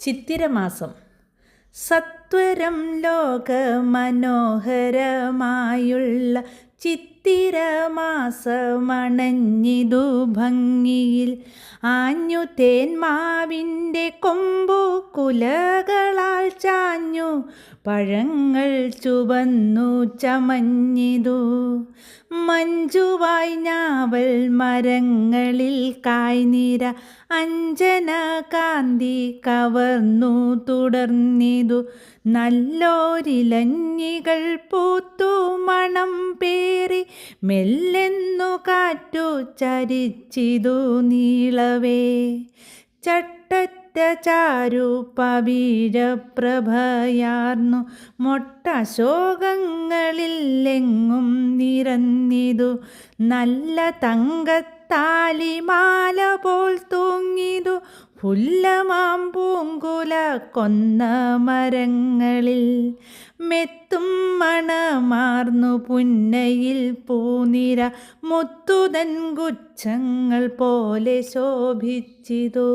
ചിത്തിരമാസം. സത്വരം ലോകമനോഹരമായുള്ള ചിത്തിരമാസമണഞ്ഞിതു ഭംഗിയിൽ. ആഞ്ഞു തേന്മാവിന്റെ കൊമ്പു കുലകളാൽ ചാഞ്ഞു. പഴങ്ങൾ ചുവന്നു ചമഞ്ഞിതു. മഞ്ജുവായി ഞാവൽ മരങ്ങളിൽ കായ്നിര. അഞ്ജന കാന്തി കവർന്നു തുടർന്നിതു. നല്ലോരിലഞ്ഞികൾ പൂത്തു മണം പേറി മെല്ലെന്നു കാറ്റു ചരിച്ചിതു നീളവേ. ചട്ടറ്റ ചാരു പവീരപ്രഭയാർന്നു മൊട്ടശോകങ്ങളിലെങ്ങും നിരന്നിതു. നല്ല തങ്കത്താലിമാല പോൽ പുല്ലമാം പൂങ്കുല കൊന്ന മരങ്ങളിൽ മെത്തും മണമാർന്നു പുന്നയിൽ പൂനിര മുത്തുതൻ ഗുച്ഛങ്ങൾ പോലെ ശോഭിച്ചിതു.